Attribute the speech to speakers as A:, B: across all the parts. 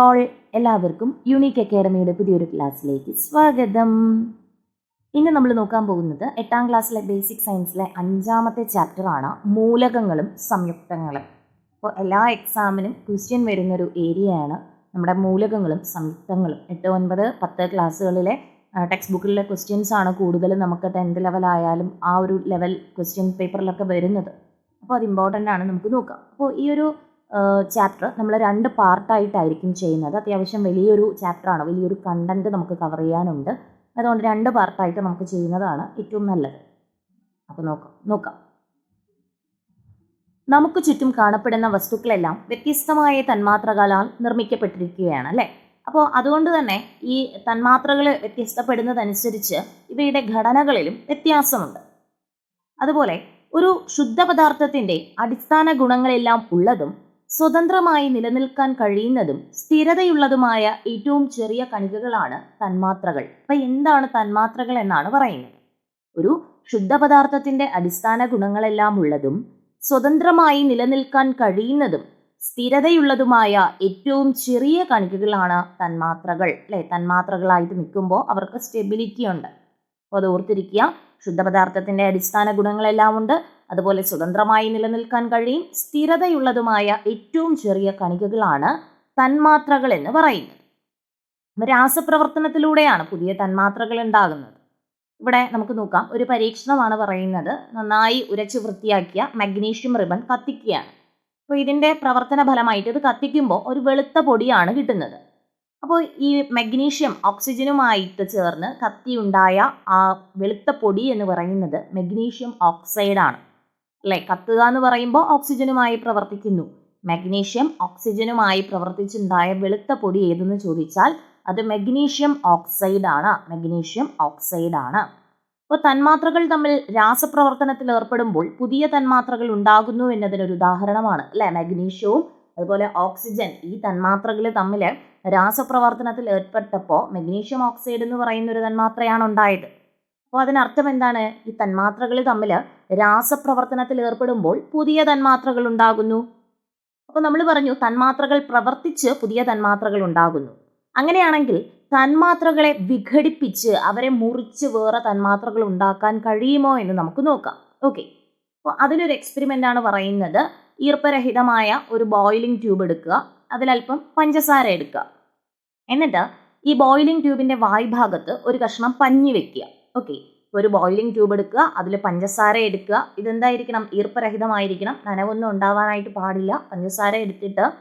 A: All എല്ലാവർക്കും unique അക്കാഡമിയുടെ പുതിയൊരു ക്ലാസ്സിലേക്ക് സ്വാഗതം. ഇന്ന് നമ്മൾ നോക്കാൻ പോകുന്നത് എട്ടാം ക്ലാസ്സിലെ ബേസിക് സയൻസിലെ അഞ്ചാമത്തെ ചാപ്റ്ററാണ് മൂലകങ്ങളും സംയുക്തങ്ങളും. അപ്പോൾ എല്ലാ എക്സാമിനും ക്വസ്റ്റ്യൻ വരുന്നൊരു ഏരിയയാണ് നമ്മുടെ മൂലകങ്ങളും സംയുക്തങ്ങളും. എട്ട് ഒൻപത് പത്ത് ക്ലാസ്സുകളിലെ ടെക്സ്റ്റ് ബുക്കിലെ ക്വസ്റ്റ്യൻസ് ആണ് കൂടുതലും നമുക്ക് ടെൻത്ത് ലെവലായാലും ആ ഒരു ലെവൽ ക്വസ്റ്റ്യൻ പേപ്പറിലൊക്കെ വരുന്നത്. അപ്പോൾ അത് ഇമ്പോർട്ടന്റ് ആണ് നമുക്ക് നോക്കാം. അപ്പോൾ ഈ ഒരു ചാപ്റ്റർ നമ്മൾ രണ്ട് പാർട്ടായിട്ടായിരിക്കും ചെയ്യുന്നത്. അത്യാവശ്യം വലിയൊരു ചാപ്റ്ററാണ് വലിയൊരു കണ്ടന്റ് നമുക്ക് കവർ ചെയ്യാനുണ്ട്. അതുകൊണ്ട് രണ്ട് പാർട്ടായിട്ട് നമുക്ക് ചെയ്യുന്നതാണ് ഏറ്റവും നല്ലത്. അപ്പോൾ നോക്കാം. നോക്കാം. നമുക്ക് ചുറ്റും കാണപ്പെടുന്ന വസ്തുക്കളെല്ലാം വ്യത്യസ്തമായ തന്മാത്രകളാൽ നിർമ്മിക്കപ്പെട്ടിരിക്കുകയാണ് അല്ലേ? അപ്പോൾ അതുകൊണ്ട് തന്നെ ഈ തന്മാത്രകൾ വ്യത്യസ്തപ്പെടുന്നതനുസരിച്ച് ഇവയുടെ ഘടനകളിലും വ്യത്യാസമുണ്ട്. അതുപോലെ ഒരു ശുദ്ധപദാർത്ഥത്തിന്റെ അടിസ്ഥാന ഗുണങ്ങളെല്ലാം ഉള്ളതും സ്വതന്ത്രമായി നിലനിൽക്കാൻ കഴിയുന്നതും സ്ഥിരതയുള്ളതുമായ ഏറ്റവും ചെറിയ കണികകളാണ് തന്മാത്രകൾ. അപ്പൊ എന്താണ് തന്മാത്രകൾ എന്നാണ് പറയുന്നത്. ഒരു ശുദ്ധപദാർത്ഥത്തിന്റെ അടിസ്ഥാന ഗുണങ്ങളെല്ലാം ഉള്ളതും സ്വതന്ത്രമായി നിലനിൽക്കാൻ കഴിയുന്നതും സ്ഥിരതയുള്ളതുമായ ഏറ്റവും ചെറിയ കണികകളാണ് തന്മാത്രകൾ. അല്ലെ? തന്മാത്രകളായിട്ട് നിൽക്കുമ്പോൾ അവർക്ക് സ്റ്റെബിലിറ്റി ഉണ്ട്. അപ്പോൾ അത് ഓർത്തിരിക്കുക. ശുദ്ധപദാർത്ഥത്തിന്റെ അടിസ്ഥാന ഗുണങ്ങളെല്ലാം ഉണ്ട്. അതുപോലെ സ്വതന്ത്രമായി നിലനിൽക്കാൻ കഴിയും സ്ഥിരതയുള്ളതുമായ ഏറ്റവും ചെറിയ കണികകളാണ് തന്മാത്രകൾ എന്ന് പറയുന്നത്. രാസപ്രവർത്തനത്തിലൂടെയാണ് പുതിയ തന്മാത്രകൾ ഉണ്ടാകുന്നത്. ഇവിടെ നമുക്ക് നോക്കാം. ഒരു പരീക്ഷണമാണ് പറയുന്നത്. നന്നായി ഉരച്ച് വൃത്തിയാക്കിയ മഗ്നീഷ്യം റിബൺ കത്തിക്കുകയാണ്. അപ്പോൾ ഇതിന്റെ പ്രവർത്തന ഫലമായിട്ട് ഇത് കത്തിക്കുമ്പോൾ ഒരു വെളുത്ത പൊടിയാണ് കിട്ടുന്നത്. അപ്പോൾ ഈ മഗ്നീഷ്യം ഓക്സിജനുമായിട്ട് ചേർന്ന് കത്തിയുണ്ടായ ആ വെളുത്ത പൊടി എന്ന് പറയുന്നത് മഗ്നീഷ്യം ഓക്സൈഡാണ്. അല്ലേ? കത്തുക എന്ന് പറയുമ്പോൾ ഓക്സിജനുമായി പ്രവർത്തിക്കുന്നു. മഗ്നീഷ്യം ഓക്സിജനുമായി പ്രവർത്തിച്ചുണ്ടായ വെളുത്ത പൊടി ഏതെന്ന് ചോദിച്ചാൽ അത് മഗ്നീഷ്യം ഓക്സൈഡ് ആണ്. മഗ്നീഷ്യം ഓക്സൈഡ് ആണ്. അപ്പോൾ തന്മാത്രകൾ തമ്മിൽ രാസപ്രവർത്തനത്തിൽ ഏർപ്പെടുമ്പോൾ പുതിയ തന്മാത്രകൾ ഉണ്ടാകുന്നു എന്നതിനൊരു ഉദാഹരണമാണ്. അല്ലെ? മഗ്നീഷ്യവും അതുപോലെ ഓക്സിജൻ ഈ തന്മാത്രകൾ തമ്മിൽ രാസപ്രവർത്തനത്തിൽ ഏർപ്പെട്ടപ്പോൾ മഗ്നീഷ്യം ഓക്സൈഡ് എന്ന് പറയുന്ന ഒരു തന്മാത്രയാണ് ഉണ്ടായത്. അപ്പോൾ അതിനർത്ഥം എന്താണ്? ഈ തന്മാത്രകൾ തമ്മിൽ രാസപ്രവർത്തനത്തിൽ ഏർപ്പെടുമ്പോൾ പുതിയ തന്മാത്രകൾ ഉണ്ടാകുന്നു. അപ്പോൾ നമ്മൾ പറഞ്ഞു തന്മാത്രകൾ പ്രവർത്തിച്ച് പുതിയ തന്മാത്രകൾ ഉണ്ടാകുന്നു. അങ്ങനെയാണെങ്കിൽ തന്മാത്രകളെ വിഘടിപ്പിച്ച് അവരെ മുറിച്ച് വേറെ തന്മാത്രകൾ ഉണ്ടാക്കാൻ കഴിയുമോ എന്ന് നമുക്ക് നോക്കാം. ഓക്കെ. അപ്പോൾ അതിനൊരു എക്സ്പെരിമെന്റ് ആണ് പറയുന്നത്. ഈർപ്പരഹിതമായ ഒരു ബോയിലിംഗ് ട്യൂബ് എടുക്കുക. അതിലൽപ്പം പഞ്ചസാര എടുക്കുക. എന്നിട്ട് ഈ ബോയിലിംഗ് ട്യൂബിന്റെ വായ്ഭാഗത്ത് ഒരു കഷ്ണം പഞ്ഞി വെക്കുക. ഓക്കെ ഒരു ബോയിലിംഗ് ട്യൂബ് എടുക്കുക അതിൽ പഞ്ചസാര എടുക്കുക. ഇതെന്തായിരിക്കണം? ഈർപ്പരഹിതമായിരിക്കണം. നനവൊന്നും ഉണ്ടാവാനായിട്ട് പാടില്ല. പഞ്ചസാര എടുത്തിട്ട്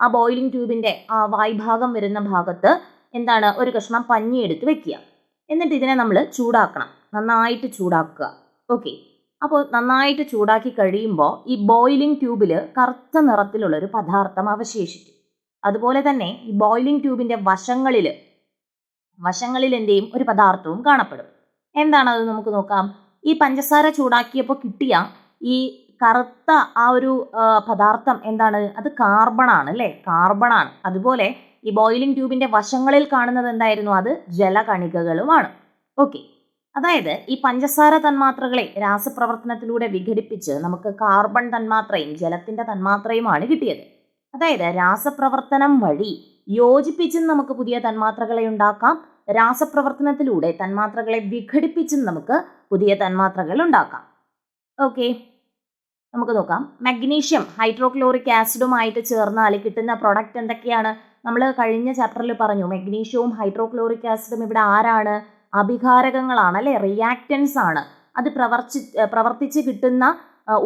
A: ആ ബോയിലിംഗ് ട്യൂബിന്റെ ആ വായ്ഭാഗം വരുന്ന ഭാഗത്ത് എന്താണ്? ഒരു കഷ്ണം പഞ്ഞി എടുത്ത് വെക്കുക. എന്നിട്ട് ഇതിനെ നമ്മൾ ചൂടാക്കണം. നന്നായിട്ട് ചൂടാക്കുക. ഓക്കെ അപ്പോൾ നന്നായിട്ട് ചൂടാക്കി കഴിയുമ്പോൾ ഈ ബോയിലിംഗ് ട്യൂബിൽ കറുത്ത നിറത്തിലുള്ള ഒരു പദാർത്ഥം അവശേഷിക്കും. അതുപോലെ തന്നെ ഈ ബോയിലിംഗ് ട്യൂബിന്റെ വശങ്ങളിൽ വശങ്ങളിൽ എന്തെയും ഒരു പദാർത്ഥവും കാണപ്പെടും. എന്താണത് നമുക്ക് നോക്കാം. ഈ പഞ്ചസാര ചൂടാക്കിയപ്പോൾ കിട്ടിയ ഈ കറുത്ത ആ ഒരു പദാർത്ഥം എന്താണ്? അത് കാർബണാണ് അല്ലേ? കാർബണാണ്. അതുപോലെ ഈ ബോയിലിംഗ് ട്യൂബിന്റെ വശങ്ങളിൽ കാണുന്നത് എന്തായിരുന്നു? അത് ജലകണികകളുമാണ്. ഓക്കെ. അതായത് ഈ പഞ്ചസാര തന്മാത്രകളെ രാസപ്രവർത്തനത്തിലൂടെ വിഘടിപ്പിച്ച് നമുക്ക് കാർബൺ തന്മാത്രയും ജലത്തിന്റെ തന്മാത്രയുമാണ് കിട്ടിയത്. അതായത് രാസപ്രവർത്തനം വഴി യോജിപ്പിച്ചും നമുക്ക് പുതിയ തന്മാത്രകളെ ഉണ്ടാക്കാം. രാസപ്രവർത്തനത്തിലൂടെ തന്മാത്രകളെ വിഘടിപ്പിച്ചും നമുക്ക് പുതിയ തന്മാത്രകൾ ഉണ്ടാക്കാം. ഓക്കെ നമുക്ക് നോക്കാം. മഗ്നീഷ്യം ഹൈഡ്രോക്ലോറിക് ആസിഡുമായിട്ട് ചേർന്നാൽ കിട്ടുന്ന പ്രൊഡക്റ്റ് എന്തൊക്കെയാണ്? നമ്മൾ കഴിഞ്ഞ ചാപ്റ്ററിൽ പറഞ്ഞു മഗ്നീഷ്യവും ഹൈഡ്രോക്ലോറിക് ആസിഡും ഇവിടെ ആരാണ്? അഭികാരകങ്ങളാണ് അല്ലെ? റിയാക്റ്റൻസ് ആണ്. അത് പ്രവർത്തി പ്രവർത്തിച്ച് കിട്ടുന്ന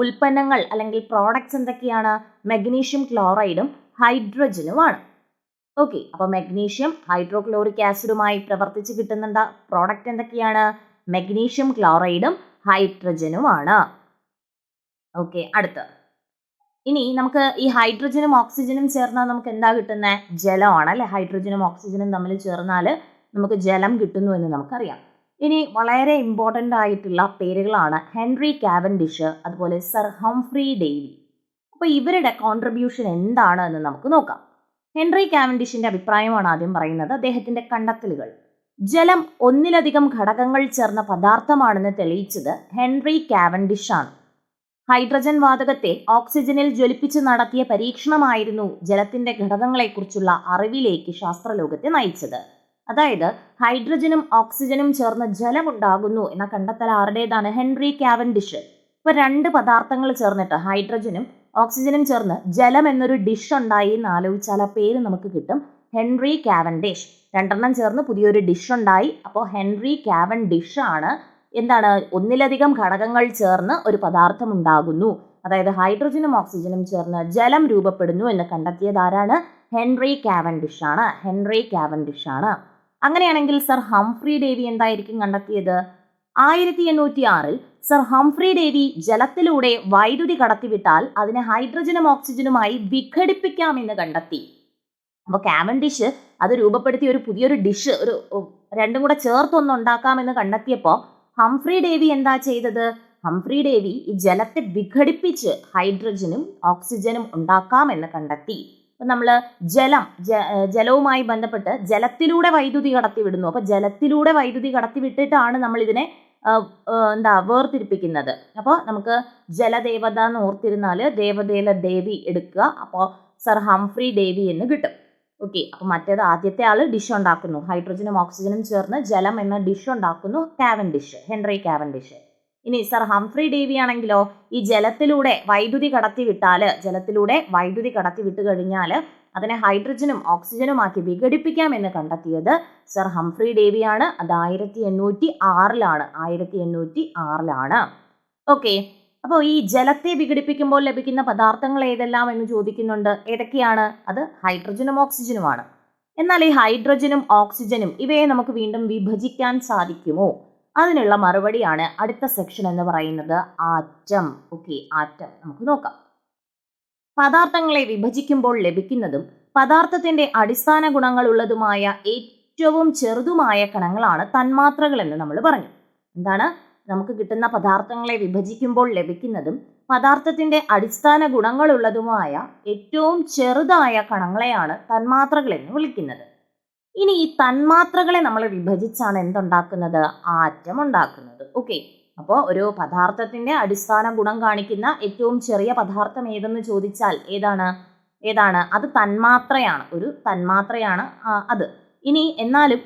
A: ഉൽപ്പന്നങ്ങൾ അല്ലെങ്കിൽ പ്രോഡക്ട്സ് എന്തൊക്കെയാണ്? മഗ്നീഷ്യം ക്ലോറൈഡും ഹൈഡ്രജനുമാണ് ഓക്കെ അപ്പോൾ മഗ്നീഷ്യം ഹൈഡ്രോക്ലോറിക് ആസിഡുമായി പ്രവർത്തിച്ച് കിട്ടുന്നുണ്ട. പ്രോഡക്റ്റ് എന്തൊക്കെയാണ്? മഗ്നീഷ്യം ക്ലോറൈഡും ഹൈഡ്രജനുമാണ് ഓക്കെ അടുത്ത്. ഇനി നമുക്ക് ഈ ഹൈഡ്രജനും ഓക്സിജനും ചേർന്നാൽ നമുക്ക് എന്താ കിട്ടുന്നത് ജലമാണ് അല്ലെ? ഹൈഡ്രജനും ഓക്സിജനും തമ്മിൽ ചേർന്നാൽ നമുക്ക് ജലം കിട്ടുന്നു എന്ന് നമുക്കറിയാം. ഇനി വളരെ ഇമ്പോർട്ടന്റ് ആയിട്ടുള്ള പേരുകളാണ് ഹെൻറി കാവൻഡിഷ് അതുപോലെ സർ ഹംഫ്രി ഡെയ്ലി അപ്പോൾ ഇവരുടെ കോൺട്രിബ്യൂഷൻ എന്താണ് എന്ന് നമുക്ക് നോക്കാം. ഹെൻറി കാവൻഡിഷിന്റെ അഭിപ്രായമാണ് ആദ്യം പറയുന്നത്. അദ്ദേഹത്തിന്റെ കണ്ടെത്തലുകൾ. ജലം ഒന്നിലധികം ഘടകങ്ങൾ ചേർന്ന പദാർത്ഥമാണെന്ന് തെളിയിച്ചത് ഹെൻറി കാവൻഡിഷാണ് ഹൈഡ്രജൻ വാതകത്തെ ഓക്സിജനിൽ ജ്വലിപ്പിച്ച് നടത്തിയ പരീക്ഷണമായിരുന്നു ജലത്തിന്റെ ഘടകങ്ങളെക്കുറിച്ചുള്ള അറിവിലേക്ക് ശാസ്ത്രലോകത്തെ നയിച്ചത്. അതായത് ഹൈഡ്രജനും ഓക്സിജനും ചേർന്ന് ജലമുണ്ടാകുന്നു എന്ന കണ്ടെത്തൽ ആരുടേതാണ്? Henry Cavendish. ഇപ്പൊ രണ്ട് പദാർത്ഥങ്ങൾ ചേർന്നിട്ട് ഹൈഡ്രജനും ഓക്സിജനും ചേർന്ന് ജലം എന്നൊരു ഡിഷ് ഉണ്ടായി എന്ന് ആലോചിച്ചാൽ ആ പേര് നമുക്ക് കിട്ടും. Henry Cavendish. രണ്ടെണ്ണം ചേർന്ന് പുതിയൊരു ഡിഷ് ഉണ്ടായി. അപ്പോൾ ഹെൻറി കാവൻ ഡിഷ് ആണ്. എന്താണ്? ഒന്നിലധികം ഘടകങ്ങൾ ചേർന്ന് ഒരു പദാർത്ഥം ഉണ്ടാകുന്നു. അതായത് ഹൈഡ്രജനും ഓക്സിജനും ചേർന്ന് ജലം രൂപപ്പെടുന്നു എന്ന് കണ്ടെത്തിയതാരാണ് ഹെൻറി കാവൻഡിഷ് ആണ്. ഹെൻറി കാവൻഡിഷ് ആണ്. അങ്ങനെയാണെങ്കിൽ സർ ഹംഫ്രി ഡേവി എന്തായിരിക്കും കണ്ടെത്തിയത്? ആയിരത്തി എണ്ണൂറ്റി ആറിൽ സർ ഹംഫ്രി ഡേവി ജലത്തിലൂടെ വൈദ്യുതി കടത്തിവിട്ടാൽ അതിനെ ഹൈഡ്രജനും ഓക്സിജനുമായി വിഘടിപ്പിക്കാമെന്ന് കണ്ടെത്തി. അപ്പോൾ കാവൻഡിഷ് അത് രൂപപ്പെടുത്തിയ ഒരു പുതിയൊരു ഡിഷ് ഒരു രണ്ടും കൂടെ ചേർത്തൊന്ന് ഉണ്ടാക്കാമെന്ന് കണ്ടെത്തിയപ്പോൾ ഹംഫ്രി ഡേവി എന്താ ചെയ്തത്? ഹംഫ്രി ഡേവി ഈ ജലത്തെ വിഘടിപ്പിച്ച് ഹൈഡ്രജനും ഓക്സിജനും ഉണ്ടാക്കാമെന്ന് കണ്ടെത്തി. അപ്പം നമ്മൾ ജലം ജലവുമായി ബന്ധപ്പെട്ട് ജലത്തിലൂടെ വൈദ്യുതി കടത്തിവിടുന്നു. അപ്പോൾ ജലത്തിലൂടെ വൈദ്യുതി കടത്തിവിട്ടിട്ടാണ് നമ്മൾ ഇതിനെ എന്താ വേർതിരിപ്പിക്കുന്നത്. അപ്പോൾ നമുക്ക് ജലദേവത എന്ന് ഓർത്തിരുന്നാൽ ദേവതയിലെ ദേവി എടുക്കുക. അപ്പോൾ സർ ഹംഫ്രി ദേവി എന്ന് കിട്ടും. ഓക്കെ അപ്പോൾ മറ്റേത് ആദ്യത്തെ ആൾ ഡിഷ് ഉണ്ടാക്കുന്നു. ഹൈഡ്രജനും ഓക്സിജനും ചേർന്ന് ജലം എന്ന ഡിഷ് ഉണ്ടാക്കുന്നു. Cavendish Henry Cavendish ഇനി സർ ഹംഫ്രി ദേവി ആണെങ്കിലോ ഈ ജലത്തിലൂടെ വൈദ്യുതി കടത്തി വിട്ടാൽ ജലത്തിലൂടെ വൈദ്യുതി കടത്തിവിട്ട് കഴിഞ്ഞാൽ അതിനെ ഹൈഡ്രജനും ഓക്സിജനുമാക്കി വിഘടിപ്പിക്കാം എന്ന് കണ്ടെത്തിയത് സർ ഹംഫ്രി ഡേവിയാണ്. അത് ആയിരത്തി എണ്ണൂറ്റി ആറിലാണ് ആയിരത്തി എണ്ണൂറ്റി ആറിലാണ് ഓക്കെ. അപ്പോൾ ഈ ജലത്തെ വിഘടിപ്പിക്കുമ്പോൾ ലഭിക്കുന്ന പദാർത്ഥങ്ങൾ ഏതെല്ലാം എന്ന് ചോദിക്കുന്നുണ്ട്. ഏതൊക്കെയാണ്? അത് ഹൈഡ്രജനും ഓക്സിജനുമാണ്. എന്നാൽ ഈ ഹൈഡ്രജനും ഓക്സിജനും ഇവയെ നമുക്ക് വീണ്ടും വിഭജിക്കാൻ സാധിക്കുമോ? അതിനുള്ള മറുപടിയാണ് അടുത്ത സെക്ഷൻ എന്ന് പറയുന്നത് ആറ്റം. Okay atom. നമുക്ക് നോക്കാം. പദാർത്ഥങ്ങളെ വിഭജിക്കുമ്പോൾ ലഭിക്കുന്നതും പദാർത്ഥത്തിന്റെ അടിസ്ഥാന ഗുണങ്ങളുള്ളതുമായ ഏറ്റവും ചെറുതുമായ കണങ്ങളാണ് തന്മാത്രകൾ എന്ന് നമ്മൾ പറഞ്ഞു. എന്താണ്? നമുക്ക് കിട്ടുന്ന പദാർത്ഥങ്ങളെ വിഭജിക്കുമ്പോൾ ലഭിക്കുന്നതും പദാർത്ഥത്തിന്റെ അടിസ്ഥാന ഗുണങ്ങളുള്ളതുമായ ഏറ്റവും ചെറുതായ കണങ്ങളെയാണ് തന്മാത്രകൾ എന്ന് വിളിക്കുന്നത്. ഇനി ഈ തന്മാത്രകളെ നമ്മൾ വിഭജിച്ചാണ് എന്തുണ്ടാക്കുന്നത്? ആറ്റം ഉണ്ടാക്കുന്നത് ഓക്കെ. അപ്പോൾ ഒരു പദാർത്ഥത്തിന്റെ അടിസ്ഥാന ഗുണം കാണിക്കുന്ന ഏറ്റവും ചെറിയ പദാർത്ഥം ഏതെന്ന് ചോദിച്ചാൽ ഏതാണ്? ഏതാണ്? അത് തന്മാത്രയാണ്. ഒരു തന്മാത്രയാണ് അത്. ഇനി എന്നാലും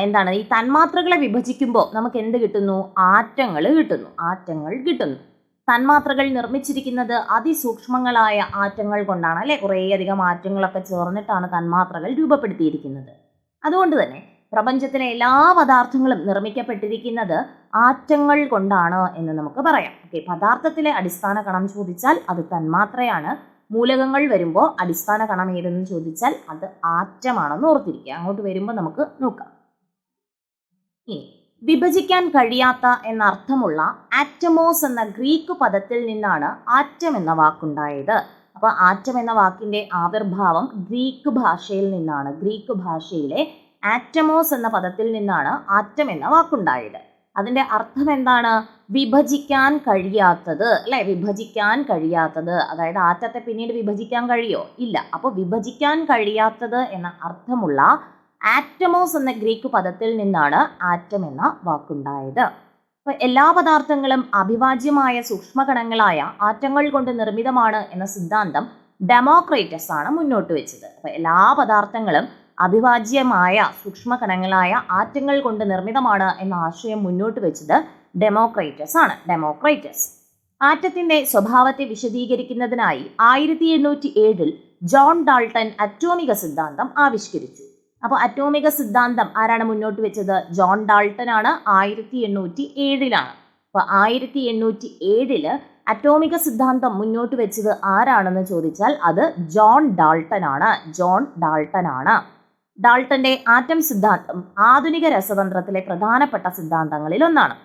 A: എന്താണ്? ഈ തന്മാത്രകളെ വിഭജിക്കുമ്പോൾ നമുക്ക് എന്ത് കിട്ടുന്നു? ആറ്റങ്ങൾ കിട്ടുന്നു. ആറ്റങ്ങൾ കിട്ടുന്നു. തന്മാത്രകൾ നിർമ്മിച്ചിരിക്കുന്നത് അതിസൂക്ഷ്മങ്ങളായ ആറ്റങ്ങൾ കൊണ്ടാണ് അല്ലെ? കുറേയധികം ആറ്റങ്ങളൊക്കെ ചേർന്നിട്ടാണ് തന്മാത്രകൾ രൂപപ്പെടുത്തിയിരിക്കുന്നത്. അതുകൊണ്ട് തന്നെ പ്രപഞ്ചത്തിലെ എല്ലാ പദാർത്ഥങ്ങളും നിർമ്മിക്കപ്പെട്ടിരിക്കുന്നത് ആറ്റങ്ങൾ കൊണ്ടാണ് എന്ന് നമുക്ക് പറയാം. ഓക്കെ പദാർത്ഥത്തിലെ അടിസ്ഥാന കണം ചോദിച്ചാൽ അത് തന്മാത്രയാണ്. മൂലകങ്ങൾ വരുമ്പോൾ അടിസ്ഥാന കണം ഏതെന്ന് ചോദിച്ചാൽ അത് ആറ്റമാണെന്ന് ഓർത്തിരിക്കുക. അങ്ങോട്ട് വരുമ്പോൾ നമുക്ക് നോക്കാം. ഇനി വിഭജിക്കാൻ കഴിയാത്ത എന്ന അർത്ഥമുള്ള ആറ്റമോസ് എന്ന ഗ്രീക്ക് പദത്തിൽ നിന്നാണ് ആറ്റം എന്ന വാക്കുണ്ടായത്. അപ്പോൾ ആറ്റം എന്ന വാക്കിന്റെ ആവിർഭാവം ഗ്രീക്ക് ഭാഷയിൽ നിന്നാണ്. ഗ്രീക്ക് ഭാഷയിലെ ആറ്റമോസ് എന്ന പദത്തിൽ നിന്നാണ് ആറ്റം എന്ന വാക്കുണ്ടായത്. അതിന്റെ അർത്ഥം എന്താണ്? വിഭജിക്കാൻ കഴിയാത്തത്. അല്ലെ? വിഭജിക്കാൻ കഴിയാത്തത്. അതായത് ആറ്റത്തെ പിന്നീട് വിഭജിക്കാൻ കഴിയോ? ഇല്ല. അപ്പോൾ വിഭജിക്കാൻ കഴിയാത്തത് എന്ന അർത്ഥമുള്ള ആറ്റമോസ് എന്ന ഗ്രീക്ക് പദത്തിൽ നിന്നാണ് ആറ്റം എന്ന വാക്കുണ്ടായത്. അപ്പൊ എല്ലാ പദാർത്ഥങ്ങളും അവിഭാജ്യമായ സൂക്ഷ്മകണങ്ങളായ ആറ്റങ്ങൾ കൊണ്ട് നിർമ്മിതമാണ് എന്ന സിദ്ധാന്തം ഡെമോക്രേറ്റസ് ആണ് മുന്നോട്ട് വെച്ചത്. അപ്പൊ എല്ലാ പദാർത്ഥങ്ങളും അവിഭാജ്യമായ സൂക്ഷ്മകണങ്ങളായ ആറ്റങ്ങൾ കൊണ്ട് നിർമ്മിതമാണ് എന്ന ആശയം മുന്നോട്ട് വെച്ചത് ഡെമോക്രൈറ്റസ് ആണ്. ഡെമോക്രൈറ്റസ്. ആറ്റത്തിന്റെ സ്വഭാവത്തെ വിശദീകരിക്കുന്നതിനായി ആയിരത്തി എണ്ണൂറ്റി ഏഴിൽ ജോൺ ഡാൾട്ടൺ അറ്റോമിക സിദ്ധാന്തം ആവിഷ്കരിച്ചു. അപ്പോൾ അറ്റോമിക സിദ്ധാന്തം ആരാണ് മുന്നോട്ട് വെച്ചത്? ജോൺ ഡാൾട്ടൺ ആണ് ആയിരത്തി എണ്ണൂറ്റി ഏഴിലാണ്. അപ്പോൾ ആയിരത്തി എണ്ണൂറ്റി ഏഴിൽ അറ്റോമിക സിദ്ധാന്തം മുന്നോട്ട് വെച്ചത് ആരാണെന്ന് ചോദിച്ചാൽ അത് ജോൺ ഡാൾട്ടൺ ആണ്. ജോൺ ഡാൾട്ടൺ ആണ്. ഡാൾട്ടന്റെ ആറ്റം സിദ്ധാന്തം ആധുനിക രസതന്ത്രത്തിലെ പ്രധാനപ്പെട്ട സിദ്ധാന്തങ്ങളിൽ ഒന്നാണ്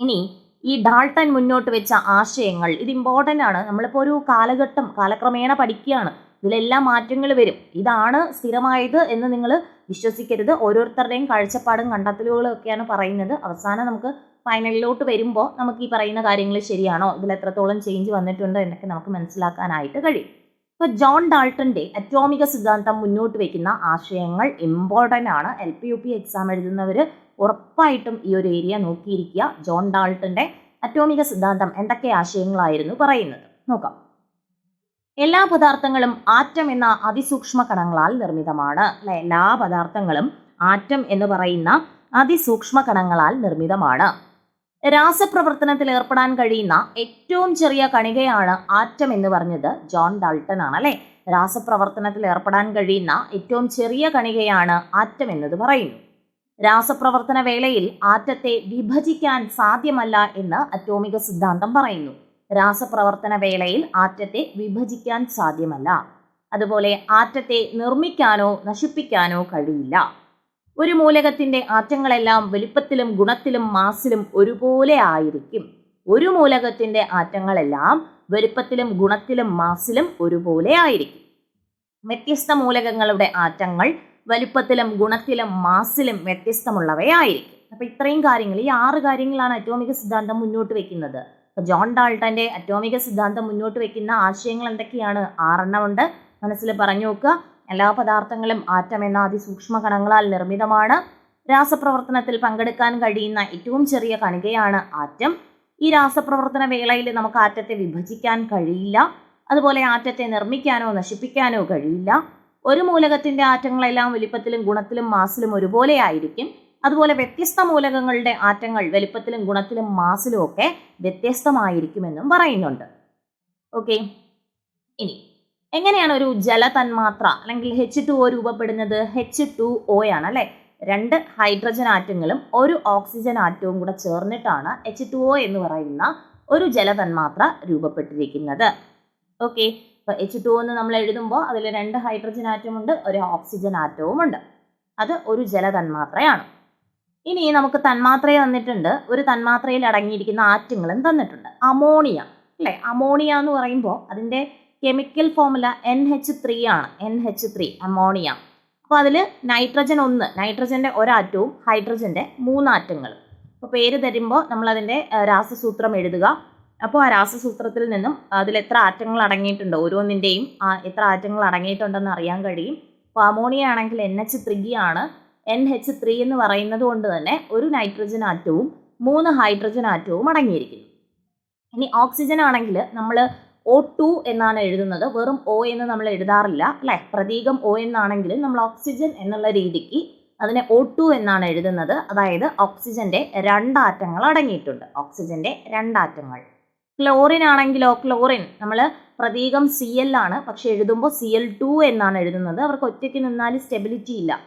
A: ഇനി ഈ ഡാൾട്ടൻ മുന്നോട്ട് വെച്ച ആശയങ്ങൾ ഇത് ഇമ്പോർട്ടന്റ് ആണ്. നമ്മളിപ്പോൾ ഒരു കാലഘട്ടം കാലക്രമേണ പഠിക്കുകയാണ്. ഇതിലെല്ലാം മാറ്റങ്ങൾ വരും. ഇതാണ് സ്ഥിരമായത് എന്ന് നിങ്ങൾ വിശ്വസിക്കരുത്. ഓരോരുത്തരുടെയും കാഴ്ചപ്പാടും കണ്ടെത്തലുകളും ഒക്കെയാണ് പറയുന്നത്. അവസാനം നമുക്ക് ഫൈനലിലോട്ട് വരുമ്പോൾ നമുക്ക് ഈ പറയുന്ന കാര്യങ്ങൾ ശരിയാണോ? ഇതിൽ എത്രത്തോളം ചേഞ്ച് വന്നിട്ടുണ്ട് എന്നൊക്കെ നമുക്ക് മനസ്സിലാക്കാനായിട്ട് കഴിയും. ഇപ്പോൾ ജോൺ ഡാൾട്ടന്റെ അറ്റോമിക സിദ്ധാന്തം മുന്നോട്ട് വയ്ക്കുന്ന ആശയങ്ങൾ ഇമ്പോർട്ടന്റ് ആണ്. L P U P exam എഴുതുന്നവർ ഉറപ്പായിട്ടും ഈ ഒരു ഏരിയ നോക്കിയിരിക്കുക. ജോൺ ഡാൾട്ടന്റെ അറ്റോമിക സിദ്ധാന്തം എന്തൊക്കെ ആശയങ്ങളായിരുന്നു പറയുന്നത്. നോക്കാം. എല്ലാ പദാർത്ഥങ്ങളും ആറ്റം എന്ന അതിസൂക്ഷ്മ കണങ്ങളാൽ നിർമ്മിതമാണ്. അല്ലെ? എല്ലാ പദാർത്ഥങ്ങളും ആറ്റം എന്ന് പറയുന്ന അതിസൂക്ഷ്മ കണങ്ങളാൽ നിർമ്മിതമാണ്. രാസപ്രവർത്തനത്തിൽ ഏർപ്പെടാൻ കഴിയുന്ന ഏറ്റവും ചെറിയ കണികയാണ് ആറ്റം എന്ന് പറഞ്ഞത് ജോൺ ഡാൾട്ടൺ ആണ് രാസപ്രവർത്തനത്തിൽ ഏർപ്പെടാൻ കഴിയുന്ന ഏറ്റവും ചെറിയ കണികയാണ് ആറ്റം എന്നത് പറയുന്നു. രാസപ്രവർത്തന വേളയിൽ ആറ്റത്തെ വിഭജിക്കാൻ സാധ്യമല്ല എന്ന് അറ്റോമിക സിദ്ധാന്തം പറയുന്നു. രാസപ്രവർത്തന വേളയിൽ ആറ്റത്തെ വിഭജിക്കാൻ സാധ്യമല്ല. അതുപോലെ ആറ്റത്തെ നിർമ്മിക്കാനോ നശിപ്പിക്കാനോ കഴിയില്ല. ഒരു മൂലകത്തിന്റെ ആറ്റങ്ങളെല്ലാം വലിപ്പത്തിലും ഗുണത്തിലും മാസിലും ഒരുപോലെ ആയിരിക്കും. ഒരു മൂലകത്തിന്റെ ആറ്റങ്ങളെല്ലാം വലിപ്പത്തിലും ഗുണത്തിലും മാസിലും ഒരുപോലെ ആയിരിക്കും. വ്യത്യസ്ത മൂലകങ്ങളുടെ ആറ്റങ്ങൾ വലിപ്പത്തിലും ഗുണത്തിലും മാസിലും വ്യത്യസ്തമുള്ളവയായിരിക്കും. അപ്പൊ ഇത്രയും കാര്യങ്ങൾ ഈ ആറ് കാര്യങ്ങളാണ് അറ്റോമിക സിദ്ധാന്തം മുന്നോട്ട് വെക്കുന്നത്. അപ്പൊ ജോൺ ഡാൾട്ടന്റെ അറ്റോമിക സിദ്ധാന്തം മുന്നോട്ട് വെക്കുന്ന ആശയങ്ങൾ എന്തൊക്കെയാണ്? ആറെണ്ണമുണ്ട് മനസ്സിൽ പറഞ്ഞു നോക്കുക. എല്ലാ പദാർത്ഥങ്ങളും ആറ്റം എന്ന അതിസൂക്ഷ്മ കണങ്ങളാൽ നിർമ്മിതമാണ്. രാസപ്രവർത്തനത്തിൽ പങ്കെടുക്കാൻ കഴിയുന്ന ഏറ്റവും ചെറിയ കണികയാണ് ആറ്റം. ഈ രാസപ്രവർത്തന വേളയിൽ നമുക്ക് ആറ്റത്തെ വിഭജിക്കാൻ കഴിയില്ല. അതുപോലെ ആറ്റത്തെ നിർമ്മിക്കാനോ നശിപ്പിക്കാനോ കഴിയില്ല. ഒരു മൂലകത്തിന്റെ ആറ്റങ്ങളെല്ലാം വലിപ്പത്തിലും ഗുണത്തിലും മാസിലും ഒരുപോലെ ആയിരിക്കും. അതുപോലെ വ്യത്യസ്ത മൂലകങ്ങളുടെ ആറ്റങ്ങൾ വലിപ്പത്തിലും ഗുണത്തിലും മാസിലും ഒക്കെ വ്യത്യസ്തമായിരിക്കുമെന്നും പറയുന്നുണ്ട്. ഓക്കെ. ഇനി എങ്ങനെയാണ് ഒരു ജലതന്മാത്ര അല്ലെങ്കിൽ എച്ച് ടു ഒ രൂപപ്പെടുന്നത്? എച്ച് ടു ഒ ആണ് അല്ലേ? രണ്ട് ഹൈഡ്രജൻ ആറ്റങ്ങളും ഒരു ഓക്സിജൻ ആറ്റവും കൂടെ ചേർന്നിട്ടാണ് എച്ച് ടു ഒ എന്ന് പറയുന്ന ഒരു ജലതന്മാത്ര രൂപപ്പെട്ടിരിക്കുന്നത്. ഓക്കെ അപ്പോൾ എച്ച് ടു എന്ന് നമ്മൾ എഴുതുമ്പോൾ അതിൽ രണ്ട് ഹൈഡ്രജൻ ആറ്റവും ഉണ്ട് ഒരു ഓക്സിജൻ ആറ്റവും ഉണ്ട് അത് ഒരു ജലതന്മാത്രയാണ്. ഇനി നമുക്ക് തന്മാത്രയെ തന്നിട്ടുണ്ട്. ഒരു തന്മാത്രയിൽ അടങ്ങിയിരിക്കുന്ന ആറ്റങ്ങളും തന്നിട്ടുണ്ട്. അമോണിയ. അല്ലേ? അമോണിയ എന്ന് പറയുമ്പോൾ അതിന്റെ chemical formula N H three ആണ്. എൻ എച്ച് ത്രീ അമോണിയ അപ്പോൾ അതിൽ നൈട്രജൻ ഒന്ന് നൈട്രജന്റെ ഒരാറ്റവും ഹൈഡ്രജന്റെ മൂന്നാറ്റങ്ങളും അപ്പോൾ പേര് തരുമ്പോൾ നമ്മളതിന്റെ രാസസൂത്രം എഴുതുക. അപ്പോൾ ആ രാസസൂത്രത്തിൽ നിന്നും അതിൽ എത്ര ആറ്റങ്ങൾ അടങ്ങിയിട്ടുണ്ട്? ഓരോന്നിന്റെയും എത്ര ആറ്റങ്ങൾ അടങ്ങിയിട്ടുണ്ടെന്ന് അറിയാൻ കഴിയും. അപ്പോൾ അമോണിയ ആണെങ്കിൽ എൻ എച്ച് ത്രീ ആണ്. എൻ എച്ച് ത്രീ എന്ന് പറയുന്നത് കൊണ്ട് തന്നെ ഒരു നൈട്രജൻ ആറ്റവും മൂന്ന് ഹൈഡ്രജൻ ആറ്റവും അടങ്ങിയിരിക്കുന്നു. ഇനി ഓക്സിജൻ ആണെങ്കിൽ നമ്മൾ ഒ ടു എന്നാണ് എഴുതുന്നത്. വെറും ഒ എന്ന് നമ്മൾ എഴുതാറില്ല അല്ലേ? പ്രതീകം ഒ എന്നാണെങ്കിലും നമ്മൾ ഓക്സിജൻ എന്നുള്ള രീതിക്ക് അതിനെ ഒ ടു എന്നാണ് എഴുതുന്നത്. അതായത് ഓക്സിജന്റെ രണ്ടാറ്റങ്ങൾ അടങ്ങിയിട്ടുണ്ട്. ഓക്സിജന്റെ രണ്ടാറ്റങ്ങൾ. ക്ലോറിൻ ആണെങ്കിലോ? ക്ലോറിൻ നമ്മൾ പ്രതീകം സി എൽ ആണ്. പക്ഷെ എഴുതുമ്പോൾ സി എൽ ടു എന്നാണ് എഴുതുന്നത്. അവർക്ക് ഒറ്റയ്ക്ക് നിന്നാൽ സ്റ്റെബിലിറ്റി ഇല്ല.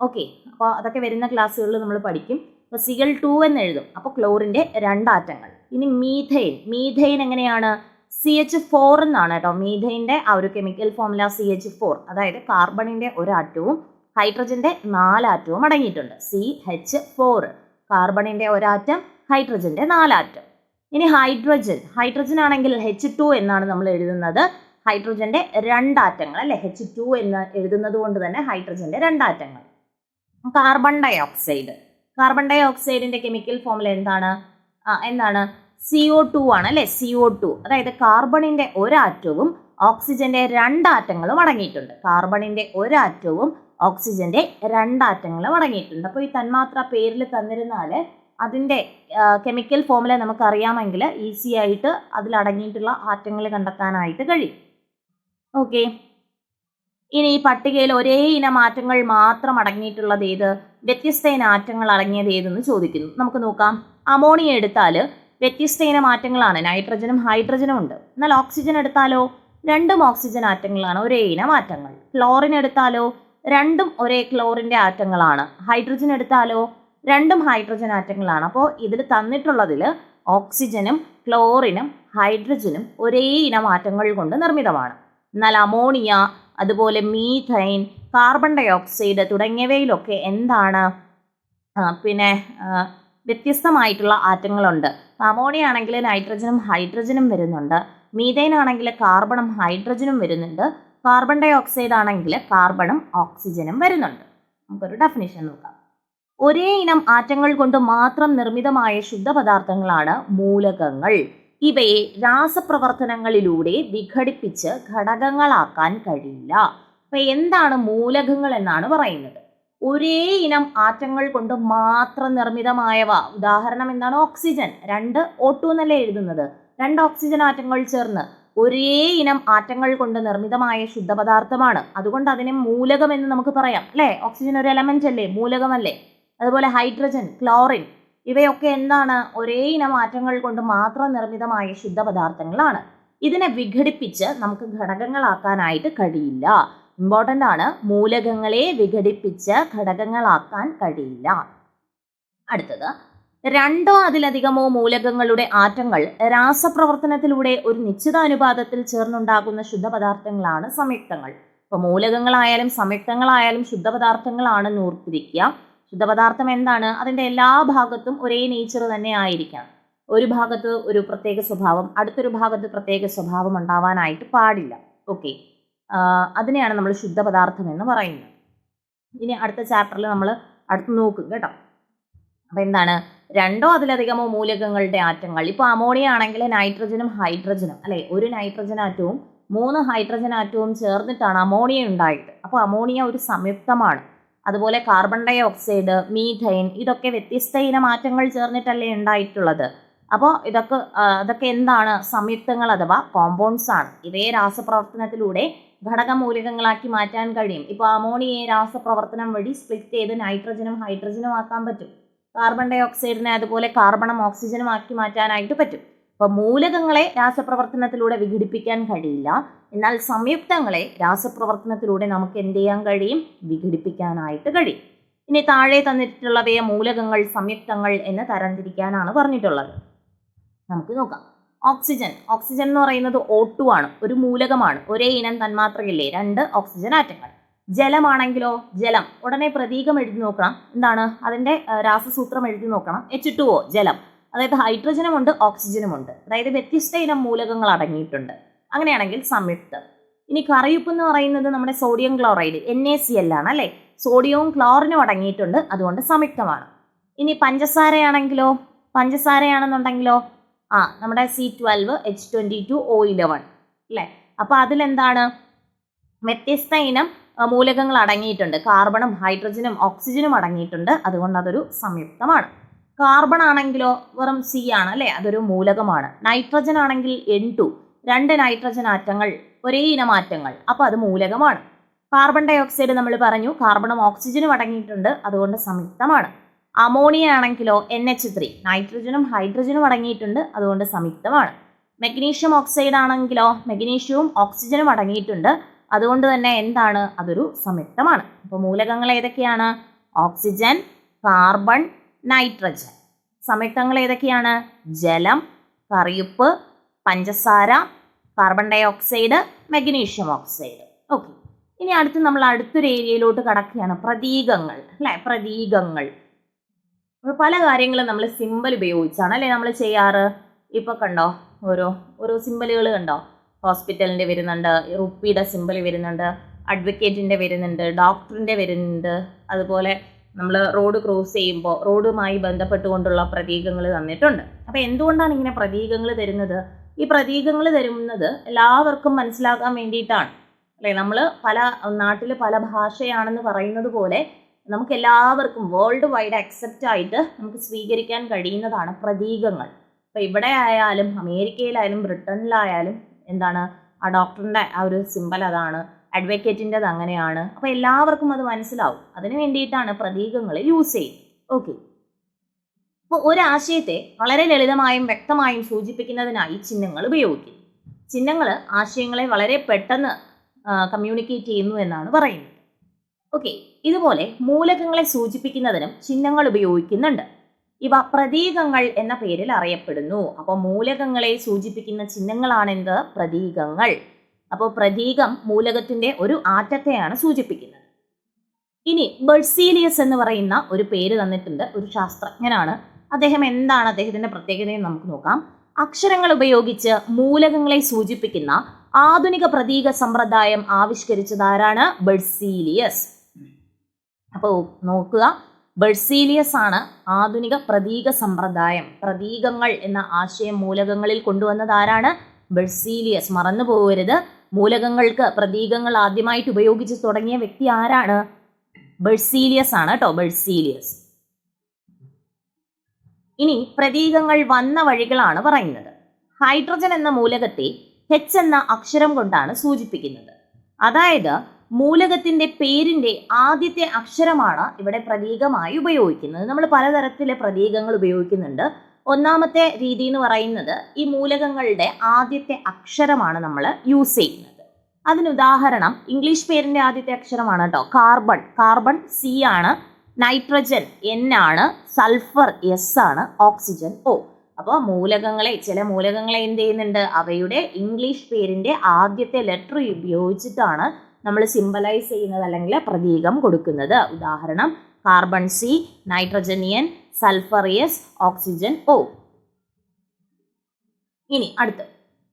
A: ഓക്കെ അപ്പോൾ അതൊക്കെ വരുന്ന ക്ലാസ്സുകളിൽ നമ്മൾ പഠിക്കും. അപ്പോൾ സി എൽ ടു എന്ന് എഴുതും. അപ്പോൾ ക്ലോറിന്റെ രണ്ടാറ്റങ്ങൾ. ഇനി മീഥൈൻ മീഥൈൻ എങ്ങനെയാണ്? സി എച്ച് ഫോർ എന്നാണ് കേട്ടോ. മീഥൈന്റെ ആ ഒരു chemical formula C H four അതായത് കാർബണിന്റെ ഒരാറ്റവും ഹൈഡ്രജന്റെ നാലാറ്റവും അടങ്ങിയിട്ടുണ്ട്. സി എച്ച് ഫോർ കാർബണിന്റെ ഒരാറ്റം ഹൈഡ്രജന്റെ നാലാറ്റം ഇനി ഹൈഡ്രജൻ ഹൈഡ്രജൻ ആണെങ്കിൽ എച്ച് ടു എന്നാണ് നമ്മൾ എഴുതുന്നത്. ഹൈഡ്രജന്റെ രണ്ടാറ്റങ്ങൾ അല്ലെ? എച്ച് ടു എന്ന് എഴുതുന്നത് കൊണ്ട് തന്നെ ഹൈഡ്രജന്റെ രണ്ടാറ്റങ്ങൾ കാർബൺ ഡൈ ഓക്സൈഡ് കാർബൺ ഡൈ ഓക്സൈഡിന്റെ കെമിക്കൽ ഫോമുല എന്താണ്? എന്താണ്? സി ഒ ടു ആണ് അല്ലെ? സി ഒ ടു അതായത് കാർബണിന്റെ ഒരാറ്റവും ഓക്സിജന്റെ രണ്ടാറ്റങ്ങളും അടങ്ങിയിട്ടുണ്ട്. കാർബണിന്റെ ഒരാറ്റവും ഓക്സിജന്റെ രണ്ടാറ്റങ്ങളും അടങ്ങിയിട്ടുണ്ട്. അപ്പോൾ ഈ തന്മാത്ര പേരിൽ തന്നിരുന്നാൽ അതിന്റെ കെമിക്കൽ ഫോമുല നമുക്കറിയാമെങ്കിൽ ഈസി ആയിട്ട് അതിൽ അടങ്ങിയിട്ടുള്ള ആറ്റങ്ങൾ കണ്ടെത്താനായിട്ട് കഴിയും. ഓക്കെ. ഇനി ഈ പട്ടികയിൽ ഒരേ ഇനം ആറ്റങ്ങൾ മാത്രം അടങ്ങിയിട്ടുള്ളത് ഏത്? വ്യത്യസ്ത ഇനം ആറ്റങ്ങൾ അടങ്ങിയത് ഏതെന്ന് ചോദിക്കുന്നു. നമുക്ക് നോക്കാം. അമോണിയ എടുത്താൽ വ്യത്യസ്ത ഇനം ആറ്റങ്ങളാണ് നൈട്രജനും ഹൈഡ്രജനും ഉണ്ട് എന്നാൽ ഓക്സിജൻ എടുത്താലോ? രണ്ടും ഓക്സിജൻ ആറ്റങ്ങളാണ്. ഒരേ ഇനം ആറ്റങ്ങൾ ക്ലോറിൻ എടുത്താലോ? രണ്ടും ഒരേ ക്ലോറിന്റെ ആറ്റങ്ങളാണ്. ഹൈഡ്രജൻ എടുത്താലോ? രണ്ടും ഹൈഡ്രജൻ ആറ്റങ്ങളാണ്. അപ്പോൾ ഇതിൽ തന്നിട്ടുള്ളതിൽ ഓക്സിജനും ക്ലോറിനും ഹൈഡ്രജനും ഒരേ ഇനം ആറ്റങ്ങൾ കൊണ്ട് നിർമ്മിതമാണ്. എന്നാൽ അമോണിയ അതുപോലെ മീഥൈൻ കാർബൺ ഡയോക്സൈഡ് തുടങ്ങിയവയിലൊക്കെ എന്താണ്? പിന്നെ വ്യത്യസ്തമായിട്ടുള്ള ആറ്റങ്ങളുണ്ട്. അമോണിയ ആണെങ്കിൽ നൈട്രജനും ഹൈഡ്രജനും വരുന്നുണ്ട്. മീഥൈൻ ആണെങ്കിൽ കാർബണും ഹൈഡ്രജനും വരുന്നുണ്ട്. കാർബൺ ഡൈ ഓക്സൈഡ് ആണെങ്കിൽ കാർബണും ഓക്സിജനും വരുന്നുണ്ട്. നമുക്കൊരു ഡെഫിനിഷൻ നോക്കാം. ഒരേ ഇനം ആറ്റങ്ങൾ കൊണ്ട് മാത്രം നിർമ്മിതമായ ശുദ്ധപദാർത്ഥങ്ങളാണ് മൂലകങ്ങൾ. ഇവയെ രാസപ്രവർത്തനങ്ങളിലൂടെ വിഘടിപ്പിച്ച് ഘടകങ്ങളാക്കാൻ കഴിയില്ല. അപ്പൊ എന്താണ് മൂലകങ്ങൾ എന്നാണ് പറയുന്നത്? ഒരേ ഇനം ആറ്റങ്ങൾ കൊണ്ട് മാത്രം നിർമ്മിതമായവ. ഉദാഹരണം എന്താണ്? ഓക്സിജൻ. രണ്ട് ഓട്ടു എന്നല്ലേ എഴുതുന്നത്? രണ്ട് ഓക്സിജൻ ആറ്റങ്ങൾ ചേർന്ന് ഒരേ ഇനം ആറ്റങ്ങൾ കൊണ്ട് നിർമ്മിതമായ ശുദ്ധപദാർത്ഥമാണ്. അതുകൊണ്ട് അതിനെ മൂലകം എന്ന് നമുക്ക് പറയാം. അല്ലേ? ഓക്സിജൻ ഒരു എലമെന്റ് അല്ലേ? മൂലകമല്ലേ? അതുപോലെ ഹൈഡ്രജൻ ക്ലോറിൻ ഇവയൊക്കെ എന്താണ്? ഒരേ ഇനം ആറ്റങ്ങൾ കൊണ്ട് മാത്രം നിർമ്മിതമായ ശുദ്ധപദാർത്ഥങ്ങളാണ്. ഇതിനെ വിഘടിപ്പിച്ച് നമുക്ക് ഘടകങ്ങളാക്കാനായിട്ട് കഴിയില്ല. ഇമ്പോർട്ടന്റ് ആണ് മൂലകങ്ങളെ വിഘടിപ്പിച്ച് ഘടകങ്ങളാക്കാൻ കഴിയില്ല. അടുത്തത് രണ്ടോ അതിലധികമോ മൂലകങ്ങളുടെ ആറ്റങ്ങൾ രാസപ്രവർത്തനത്തിലൂടെ ഒരു നിശ്ചിത അനുപാതത്തിൽ ചേർന്നുണ്ടാകുന്ന ശുദ്ധപദാർത്ഥങ്ങളാണ് സംയുക്തങ്ങൾ. ഇപ്പോൾ മൂലകങ്ങളായാലും സംയുക്തങ്ങളായാലും ശുദ്ധപദാർത്ഥങ്ങളാണെന്ന് ഓർത്തിരിക്കുക ശുദ്ധപദാർത്ഥം എന്താണ്? അതിന്റെ എല്ലാ ഭാഗത്തും ഒരേ നേച്ചർ തന്നെ ആയിരിക്കണം. ഒരു ഭാഗത്ത് ഒരു പ്രത്യേക സ്വഭാവം അടുത്തൊരു ഭാഗത്ത് പ്രത്യേക സ്വഭാവം ഉണ്ടാവാനായിട്ട് പാടില്ല. ഓക്കെ അതിനെയാണ് നമ്മൾ ശുദ്ധ പദാർത്ഥം എന്ന് പറയുന്നത്. ഇനി അടുത്ത ചാപ്റ്ററിൽ നമ്മൾ അടുത്ത് നോക്കും കേട്ടോ. അപ്പോൾ എന്താണ്? രണ്ടോ അതിലധികമോ മൂലകങ്ങളുടെ ആറ്റങ്ങൾ. ഇപ്പോൾ അമോണിയ ആണെങ്കിൽ നൈട്രജനും ഹൈഡ്രജനും അല്ലേ? ഒരു നൈട്രജൻ ആറ്റവും മൂന്ന് ഹൈഡ്രജൻ ആറ്റവും ചേർന്നിട്ടാണ് അമോണിയ ഉണ്ടായിട്ട് അപ്പോൾ അമോണിയ ഒരു സംയുക്തമാണ്. അതുപോലെ കാർബൺ ഡൈ ഓക്സൈഡ് മീഥൈൻ ഇതൊക്കെ വ്യത്യസ്ത ഇനം ആറ്റങ്ങൾ ചേർന്നിട്ടല്ലേ ഉണ്ടായിട്ടുള്ളത്. അപ്പോൾ ഇതൊക്കെ അതൊക്കെ എന്താണ്? സംയുക്തങ്ങൾ അഥവാ കോമ്പൗണ്ട്സ് ആണ്. ഇവയെ രാസപ്രവർത്തനത്തിലൂടെ ഘടകമൂലകങ്ങളാക്കി മാറ്റാൻ കഴിയും. ഇപ്പോൾ അമോണിയയെ രാസപ്രവർത്തനം വഴി സ്പ്ലിറ്റ് ചെയ്ത് നൈട്രജനും ഹൈഡ്രജനും ആക്കാൻ പറ്റും. കാർബൺ ഡൈ ഓക്സൈഡിനെ അതുപോലെ കാർബണും ഓക്സിജനും ആക്കി മാറ്റാനായിട്ട് പറ്റും. അപ്പോൾ മൂലകങ്ങളെ രാസപ്രവർത്തനത്തിലൂടെ വിഘടിപ്പിക്കാൻ കഴിയില്ല. എന്നാൽ സംയുക്തങ്ങളെ രാസപ്രവർത്തനത്തിലൂടെ നമുക്ക് എന്ത് ചെയ്യാൻ കഴിയും? വിഘടിപ്പിക്കാനായിട്ട് കഴിയും. ഇനി താഴെ തന്നിട്ടുള്ളവയെ മൂലകങ്ങൾ സംയുക്തങ്ങൾ എന്ന് തരംതിരിക്കാനാണ് പറഞ്ഞിട്ടുള്ളത്. നമുക്ക് നോക്കാം. ഓക്സിജൻ. ഓക്സിജൻ എന്ന് പറയുന്നത് O2 ആണ്. ഒരു മൂലകമാണ്. ഒരേ ഇനം തന്മാത്രയില്ലേ രണ്ട് ഓക്സിജൻ ആറ്റങ്ങൾ. ജലമാണെങ്കിലോ? ജലം. ഉടനെ പ്രതീകം എഴുതി നോക്കണം. എന്താണ്? അതിന്റെ രാസസൂത്രം എഴുതി നോക്കണം. എച്ച് ടു ഒ ജലം. അതായത് ഹൈഡ്രജനും ഉണ്ട് ഓക്സിജനും ഉണ്ട് അതായത് വ്യത്യസ്ത ഇനം മൂലകങ്ങൾ അടങ്ങിയിട്ടുണ്ട്. അങ്ങനെയാണെങ്കിൽ സംയുക്തം. ഇനി കറിയുപ്പ് എന്ന് പറയുന്നത് നമ്മുടെ sodium chloride N A C L ആണ് അല്ലേ? സോഡിയവും ക്ലോറിനും അടങ്ങിയിട്ടുണ്ട്. അതുകൊണ്ട് സംയുക്തമാണ്. ഇനി പഞ്ചസാരയാണെങ്കിലോ? പഞ്ചസാരയാണെന്നുണ്ടെങ്കിലോ? ആ നമ്മുടെ C twelve H twenty two O eleven അല്ലേ അപ്പോൾ അതിലെന്താണ്? വ്യത്യസ്ത ഇനം മൂലകങ്ങൾ അടങ്ങിയിട്ടുണ്ട്. കാർബണും ഹൈഡ്രജനും ഓക്സിജനും അടങ്ങിയിട്ടുണ്ട്. അതുകൊണ്ട് അതൊരു സംയുക്തമാണ്. കാർബൺ ആണെങ്കിലോ വെറും സി ആണ് അല്ലേ അതൊരു മൂലകമാണ്. നൈട്രജൻ ആണെങ്കിൽ എൻ ടു രണ്ട് നൈട്രജൻ ആറ്റങ്ങൾ ഒരേ ഇനം ആറ്റങ്ങൾ. അപ്പോൾ അത് മൂലകമാണ്. കാർബൺ ഡയോക്സൈഡ് നമ്മൾ പറഞ്ഞു കാർബണും ഓക്സിജനും അടങ്ങിയിട്ടുണ്ട്. അതുകൊണ്ട് സംയുക്തമാണ്. അമോണിയ ആണെങ്കിലോ എൻ എച്ച് ത്രീ നൈട്രജനും ഹൈഡ്രജനും അടങ്ങിയിട്ടുണ്ട് അതുകൊണ്ട് സംയുക്തമാണ്. മെഗ്നീഷ്യം ഓക്സൈഡ് ആണെങ്കിലോ മെഗ്നീഷ്യവും ഓക്സിജനും അടങ്ങിയിട്ടുണ്ട് അതുകൊണ്ട് തന്നെ എന്താണ്? അതൊരു സംയുക്തമാണ്. അപ്പോൾ മൂലകങ്ങൾ ഏതൊക്കെയാണ്? ഓക്സിജൻ കാർബൺ നൈട്രജൻ സംയുക്തങ്ങൾ ഏതൊക്കെയാണ്? ജലം കറിയുപ്പ് പഞ്ചസാര carbon dioxide magnesium oxide okay ഇനി അടുത്ത് നമ്മൾ അടുത്തൊരു ഏരിയയിലോട്ട് കടക്കുകയാണ്. പ്രതീകങ്ങൾ അല്ലേ? പ്രതീകങ്ങൾ. അപ്പോൾ പല കാര്യങ്ങളും നമ്മൾ സിമ്പൽ ഉപയോഗിച്ചാണ്. അല്ലേ നമ്മൾ ചെയ്യാറ്? ഇപ്പോൾ കണ്ടോ? ഓരോ ഓരോ സിമ്പലുകൾ കണ്ടോ? ഹോസ്പിറ്റലിന്റെ വരുന്നുണ്ട് റുപ്പിയുടെ സിമ്പൽ വരുന്നുണ്ട് അഡ്വക്കേറ്റിന്റെ വരുന്നുണ്ട് ഡോക്ടറിന്റെ വരുന്നുണ്ട്. അതുപോലെ നമ്മൾ റോഡ് ക്രോസ് ചെയ്യുമ്പോൾ റോഡുമായി ബന്ധപ്പെട്ടുകൊണ്ടുള്ള പ്രതീകങ്ങൾ തന്നിട്ടുണ്ട്. അപ്പോൾ എന്തുകൊണ്ടാണ് ഇങ്ങനെ പ്രതീകങ്ങൾ തരുന്നത്? ഈ പ്രതീകങ്ങൾ തരുന്നത് എല്ലാവർക്കും മനസ്സിലാക്കാൻ വേണ്ടിയിട്ടാണ്. അല്ലേ? നമ്മൾ പല നാട്ടിൽ പല ഭാഷയാണെന്ന് പറയുന്നത് പോലെ നമുക്ക് എല്ലാവർക്കും വേൾഡ് വൈഡ് അക്സെപ്റ്റ് ആയിട്ട് നമുക്ക് സ്വീകരിക്കാൻ കഴിയുന്നതാണ് പ്രതീകങ്ങൾ. അപ്പോൾ ഇവിടെ ആയാലും അമേരിക്കയിലായാലും ബ്രിട്ടനിലായാലും എന്താണ് ആ ഡോക്ടറിന്റെ ആ ഒരു സിമ്പൽ അതാണ് അഡ്വക്കേറ്റിന്റെത് അങ്ങനെയാണ്. അപ്പോൾ എല്ലാവർക്കും അത് മനസ്സിലാവും. അതിന് വേണ്ടിയിട്ടാണ് പ്രതീകങ്ങൾ യൂസ് ചെയ്യുന്നത്. ഓക്കെ അപ്പോൾ ഒരാശയത്തെ വളരെ ലളിതമായും വ്യക്തമായും സൂചിപ്പിക്കുന്നതിനായി ചിഹ്നങ്ങൾ ഉപയോഗിക്കും ചിഹ്നങ്ങൾ ആശയങ്ങളെ വളരെ പെട്ടെന്ന് കമ്മ്യൂണിക്കേറ്റ് ചെയ്യുന്നു എന്നാണ് പറയുന്നത്. ഓക്കെ ഇതുപോലെ മൂലകങ്ങളെ സൂചിപ്പിക്കുന്നതിനും ചിഹ്നങ്ങൾ ഉപയോഗിക്കുന്നുണ്ട്. ഇവ പ്രതീകങ്ങൾ എന്ന പേരിൽ അറിയപ്പെടുന്നു. അപ്പോൾ മൂലകങ്ങളെ സൂചിപ്പിക്കുന്ന ചിഹ്നങ്ങളാണെന്ത്? പ്രതീകങ്ങൾ. അപ്പോൾ പ്രതീകം മൂലകത്തിന്റെ ഒരു ആറ്റത്തെയാണ് സൂചിപ്പിക്കുന്നത്. ഇനി ബെർസീലിയസ് എന്ന് പറയുന്ന ഒരു പേര് തന്നിട്ടുണ്ട് ഒരു ശാസ്ത്രജ്ഞനാണ്. അദ്ദേഹം എന്താണ് അദ്ദേഹത്തിന്റെ പ്രത്യേകതയെന്ന് നമുക്ക് നോക്കാം. അക്ഷരങ്ങൾ ഉപയോഗിച്ച് മൂലകങ്ങളെ സൂചിപ്പിക്കുന്ന ആധുനിക പ്രതീക സമ്പ്രദായം ആവിഷ്കരിച്ചതാരാണ് ബെർസീലിയസ്. അപ്പോൾ നോക്കുക ബെഴ്സീലിയസ് ആണ് ആധുനിക പ്രതീക സമ്പ്രദായം. പ്രതീകങ്ങൾ എന്ന ആശയം മൂലകങ്ങളിൽ കൊണ്ടുവന്നത് ആരാണ്? ബെഴ്സീലിയസ് മറന്നു പോകരുത്. മൂലകങ്ങൾക്ക് പ്രതീകങ്ങൾ ആദ്യമായിട്ട് ഉപയോഗിച്ച് തുടങ്ങിയ വ്യക്തി ആരാണ്? ബെഴ്സീലിയസ് ആണ് കേട്ടോ ബെഴ്സീലിയസ് ഇനി പ്രതീകങ്ങൾ വന്ന വഴികളാണ് പറയുന്നത്. ഹൈഡ്രജൻ എന്ന മൂലകത്തെ എച്ച് എന്ന അക്ഷരം കൊണ്ടാണ് സൂചിപ്പിക്കുന്നത്. അതായത് മൂലകത്തിന്റെ പേരിന്റെ ആദ്യത്തെ അക്ഷരമാണ് ഇവിടെ പ്രതീകമായി ഉപയോഗിക്കുന്നത്. നമ്മൾ പലതരത്തിലെ പ്രതീകങ്ങൾ ഉപയോഗിക്കുന്നുണ്ട്. ഒന്നാമത്തെ രീതി എന്ന് പറയുന്നത് ഈ മൂലകങ്ങളുടെ ആദ്യത്തെ അക്ഷരമാണ് നമ്മൾ യൂസ് ചെയ്യുന്നത്. അതിന് ഉദാഹരണം ഇംഗ്ലീഷ് പേരിന്റെ ആദ്യത്തെ അക്ഷരമാണ് കേട്ടോ കാർബൺ. കാർബൺ സി ആണ് നൈട്രജൻ എൻ ആണ് സൾഫർ എസ് ആണ് ഓക്സിജൻ ഒ. അപ്പോൾ മൂലകങ്ങളെ ചില മൂലകങ്ങളെ എന്ത് ചെയ്യുന്നുണ്ട്? അവയുടെ ഇംഗ്ലീഷ് പേരിന്റെ ആദ്യത്തെ ലെറ്റർ ഉപയോഗിച്ചിട്ടാണ് നമ്മൾ സിമ്പലൈസ് ചെയ്യുന്നത് അല്ലെങ്കിൽ പ്രതീകം കൊടുക്കുന്നത്. ഉദാഹരണം കാർബൺ സി നൈട്രജനിയൻ സൾഫറിയസ് ഓക്സിജൻ ഓ ഇനി അടുത്ത്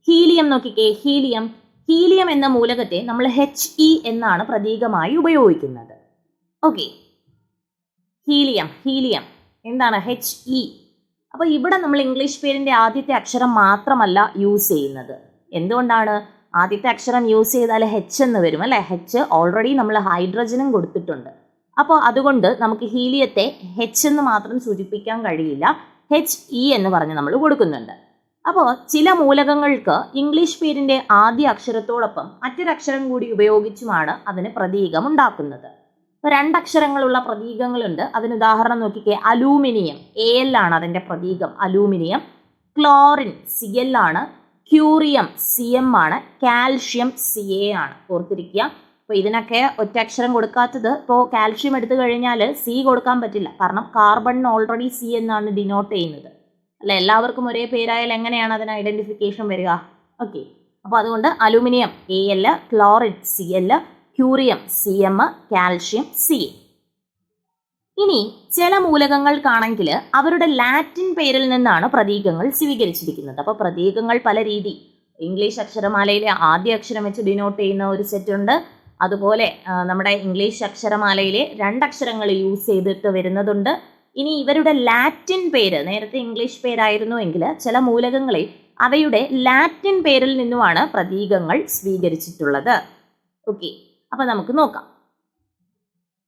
A: ഹീലിയം നോക്കിക്കേ ഹീലിയം ഹീലിയം എന്ന മൂലകത്തെ നമ്മൾ എച്ച് ഇ എന്നാണ് പ്രതീകമായി ഉപയോഗിക്കുന്നത്. ഓക്കെ ഹീലിയം ഹീലിയം എന്താണ് എച്ച് ഇ അപ്പോൾ ഇവിടെ നമ്മൾ ഇംഗ്ലീഷ് പേരിന്റെ ആദ്യത്തെ അക്ഷരം മാത്രമല്ല യൂസ് ചെയ്യുന്നത്. എന്തുകൊണ്ടാണ്? ആദ്യത്തെ അക്ഷരം യൂസ് ചെയ്താൽ ഹെച്ച് എന്ന് വരും അല്ലേ? ഹെച്ച് ഓൾറെഡി നമ്മൾ ഹൈഡ്രജനും കൊടുത്തിട്ടുണ്ട്. അപ്പോൾ അതുകൊണ്ട് നമുക്ക് ഹീലിയത്തെ ഹെച്ച് എന്ന് മാത്രം സൂചിപ്പിക്കാൻ കഴിയില്ല. ഹെച്ച് ഇ എന്ന് പറഞ്ഞ് നമ്മൾ കൊടുക്കുന്നുണ്ട്. അപ്പോൾ ചില മൂലകങ്ങൾക്ക് ഇംഗ്ലീഷ് പേരിന്റെ ആദ്യ അക്ഷരത്തോടൊപ്പം മറ്റൊരക്ഷരം കൂടി ഉപയോഗിച്ചുമാണ് അതിന് പ്രതീകം ഉണ്ടാക്കുന്നത്. ഇപ്പോൾ രണ്ടക്ഷരങ്ങളുള്ള പ്രതീകങ്ങളുണ്ട്. അതിന് ഉദാഹരണം നോക്കിക്കേ. അലൂമിനിയം എ എൽ ആണ് അതിന്റെ പ്രതീകം. അലൂമിനിയം ക്ലോറിൻ സി എൽ ആണ് ക്യൂറിയം സി എം ആണ് കാൽഷ്യം സി എ ആണ്. ഓർത്തിരിക്കുക. അപ്പോൾ ഇതിനൊക്കെ ഒറ്റക്ഷരം കൊടുക്കാത്തത് ഇപ്പോൾ കാൽഷ്യം എടുത്തു കഴിഞ്ഞാൽ സി കൊടുക്കാൻ പറ്റില്ല. കാരണം കാർബൺ ഓൾറെഡി സി എന്നാണ് ഡിനോട്ട് ചെയ്യുന്നത്. അല്ല? എല്ലാവർക്കും ഒരേ പേരായാൽ എങ്ങനെയാണ് അതിന് ഐഡന്റിഫിക്കേഷൻ വരിക? ഓക്കെ അപ്പോൾ അതുകൊണ്ട് aluminium A L chlorine C L curium C M calcium C A ഇനി ചില മൂലകങ്ങൾക്കാണെങ്കിൽ അവരുടെ ലാറ്റിൻ പേരിൽ നിന്നാണ് പ്രതീകങ്ങൾ സ്വീകരിച്ചിരിക്കുന്നത്. അപ്പോൾ പ്രതീകങ്ങൾ പല രീതി. ഇംഗ്ലീഷ് അക്ഷരമാലയിലെ ആദ്യ അക്ഷരം വെച്ച് ഡിനോട്ട് ചെയ്യുന്ന ഒരു സെറ്റ് ഉണ്ട്. അതുപോലെ നമ്മുടെ ഇംഗ്ലീഷ് അക്ഷരമാലയിലെ രണ്ടക്ഷരങ്ങൾ യൂസ് ചെയ്തിട്ട് വരുന്നതുണ്ട്. ഇനി ഇവരുടെ ലാറ്റിൻ പേര് നേരത്തെ ഇംഗ്ലീഷ് പേരായിരുന്നു എങ്കിൽ ചില മൂലകങ്ങളെ അവയുടെ ലാറ്റിൻ പേരിൽ നിന്നുമാണ് പ്രതീകങ്ങൾ സ്വീകരിച്ചിട്ടുള്ളത്. ഓക്കെ അപ്പോൾ നമുക്ക് നോക്കാം.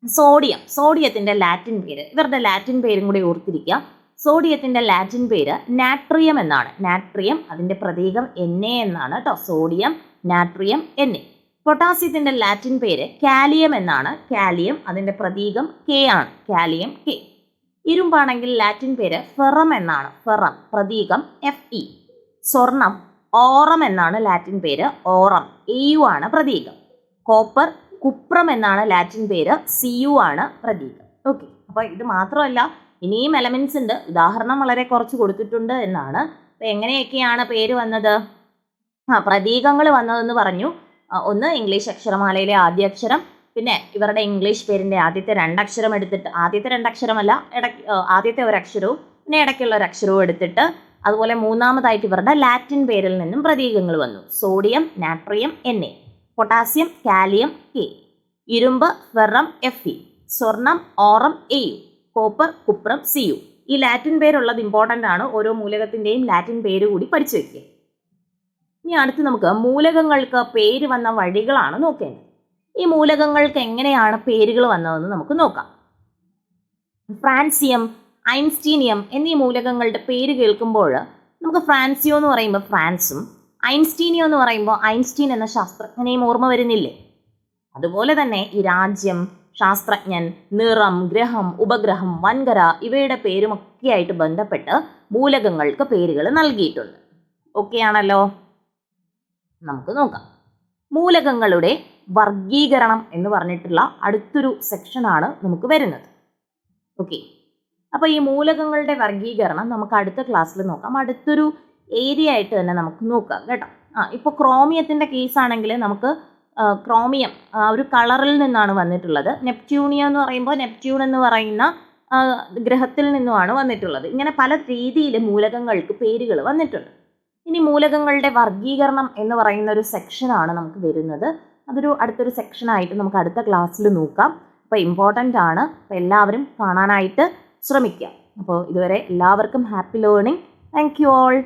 A: സോഡിയം സോഡിയത്തിന്റെ ലാറ്റിൻ പേര്. ഇവരുടെ ലാറ്റിൻ പേരും കൂടി ഓർത്തിരിക്കുക. സോഡിയത്തിന്റെ ലാറ്റിൻ പേര് നാട്രിയം എന്നാണ്. നാട്രിയം അതിന്റെ പ്രതീകം എൻ എ എന്നാണ് കേട്ടോ സോഡിയം നാട്രിയം എൻ എ പൊട്ടാസ്യത്തിന്റെ ലാറ്റിൻ പേര് കാലിയം എന്നാണ്. കാലിയം അതിന്റെ പ്രതീകം കെ ആണ്. കാലിയം കെ ഇരുമ്പാണെങ്കിൽ ലാറ്റിൻ പേര് ഫെറം എന്നാണ്. ഫെറം പ്രതീകം എഫ് ഇ സ്വർണം ഓറം എന്നാണ് ലാറ്റിൻ പേര്. ഓറം എ യു ആണ് പ്രതീകം. കോപ്പർ കുപ്രം എന്നാണ് ലാറ്റിൻ പേര്. സി യു ആണ് പ്രതീകം. ഓക്കെ. അപ്പോൾ ഇത് മാത്രമല്ല ഇനിയും എലമെൻസ് ഉണ്ട്. ഉദാഹരണം വളരെ കുറച്ച് കൊടുത്തിട്ടുണ്ട് എന്നാണ്. അപ്പോൾ എങ്ങനെയൊക്കെയാണ് പേര് വന്നത്? ആ പ്രതീകങ്ങൾ വന്നതെന്ന് പറഞ്ഞു. ഒന്ന് ഇംഗ്ലീഷ് അക്ഷരമാലയിലെ ആദ്യ അക്ഷരം പിന്നെ ഇവരുടെ ഇംഗ്ലീഷ് പേരിന്റെ ആദ്യത്തെ രണ്ടക്ഷരം എടുത്തിട്ട് ആദ്യത്തെ രണ്ടക്ഷരമല്ല ഇടയ്ക്ക് ആദ്യത്തെ ഒരക്ഷരവും പിന്നെ ഇടയ്ക്കുള്ള ഒരു അക്ഷരവും എടുത്തിട്ട് അതുപോലെ മൂന്നാമതായിട്ട് ഇവരുടെ ലാറ്റിൻ പേരിൽ നിന്നും പ്രതീകങ്ങൾ വന്നു. Sodium natrium N A potassium kalium K ഇരുമ്പ് ഫെറം എഫ് ഇ സ്വർണം aurum A U. Copper cuprum C U. ഈ ലാറ്റിൻ പേരുള്ളത് ഇമ്പോർട്ടന്റ് ആണ്. ഓരോ മൂലകത്തിന്റെയും ലാറ്റിൻ പേര് കൂടി പഠിച്ചു വയ്ക്കുക ഇനി അടുത്ത് നമുക്ക് മൂലകങ്ങൾക്ക് പേര് വന്ന വഴികളാണ് നോക്കേണ്ടത്. ഈ മൂലകങ്ങൾക്ക് എങ്ങനെയാണ് പേരുകൾ വന്നതെന്ന് നമുക്ക് നോക്കാം. ഫ്രാൻസിയം ഐൻസ്റ്റീനിയം എന്നീ മൂലകങ്ങളുടെ പേര് കേൾക്കുമ്പോൾ നമുക്ക് ഫ്രാൻസിയോ എന്ന് പറയുമ്പോൾ ഫ്രാൻസും ഐൻസ്റ്റീനിയോ എന്ന് പറയുമ്പോൾ ഐൻസ്റ്റീൻ എന്ന ശാസ്ത്രജ്ഞനെയും ഓർമ്മ വരുന്നില്ലേ? അതുപോലെ തന്നെ ഈ രാജ്യം ശാസ്ത്രജ്ഞൻ നിറം ഗ്രഹം ഉപഗ്രഹം വൻകര ഇവയുടെ പേരുമൊക്കെയായിട്ട് ബന്ധപ്പെട്ട് മൂലകങ്ങൾക്ക് പേരുകൾ നൽകിയിട്ടുണ്ട്. ഓക്കെ ആണല്ലോ? നമുക്ക് നോക്കാം. മൂലകങ്ങളുടെ വർഗീകരണം എന്ന് പറഞ്ഞിട്ടുള്ള അടുത്തൊരു സെക്ഷനാണ് നമുക്ക് വരുന്നത്. ഓക്കെ അപ്പോൾ ഈ മൂലകങ്ങളുടെ വർഗീകരണം നമുക്ക് അടുത്ത ക്ലാസ്സിൽ നോക്കാം. അടുത്തൊരു ഏരിയ ആയിട്ട് തന്നെ നമുക്ക് നോക്കാം കേട്ടോ. ആ ഇപ്പോൾ ക്രോമിയത്തിന്റെ കേസാണെങ്കിൽ നമുക്ക് ക്രോമിയം ആ ഒരു കളറിൽ നിന്നാണ് വന്നിട്ടുള്ളത്. നെപ്റ്റ്യൂണിയ എന്ന് പറയുമ്പോൾ നെപ്റ്റ്യൂൺ എന്ന് പറയുന്ന ഗ്രഹത്തിൽ നിന്നുമാണ് വന്നിട്ടുള്ളത്. ഇങ്ങനെ പല രീതിയിൽ മൂലകങ്ങൾക്ക് പേരുകൾ വന്നിട്ടുണ്ട്. ഇനി മൂലകങ്ങളുടെ വർഗീകരണം എന്ന് പറയുന്ന ഒരു സെക്ഷനാണ് നമുക്ക് വരുന്നത്. അതൊരു അടുത്തൊരു സെക്ഷനായിട്ട് നമുക്ക് അടുത്ത ക്ലാസ്സിൽ നോക്കാം. അപ്പോൾ ഇമ്പോർട്ടന്റ് ആണ്. അപ്പോൾ എല്ലാവരും കാണാനായിട്ട് ശ്രമിക്കുക. അപ്പോൾ ഇതുവരെ എല്ലാവർക്കും happy learning thank you all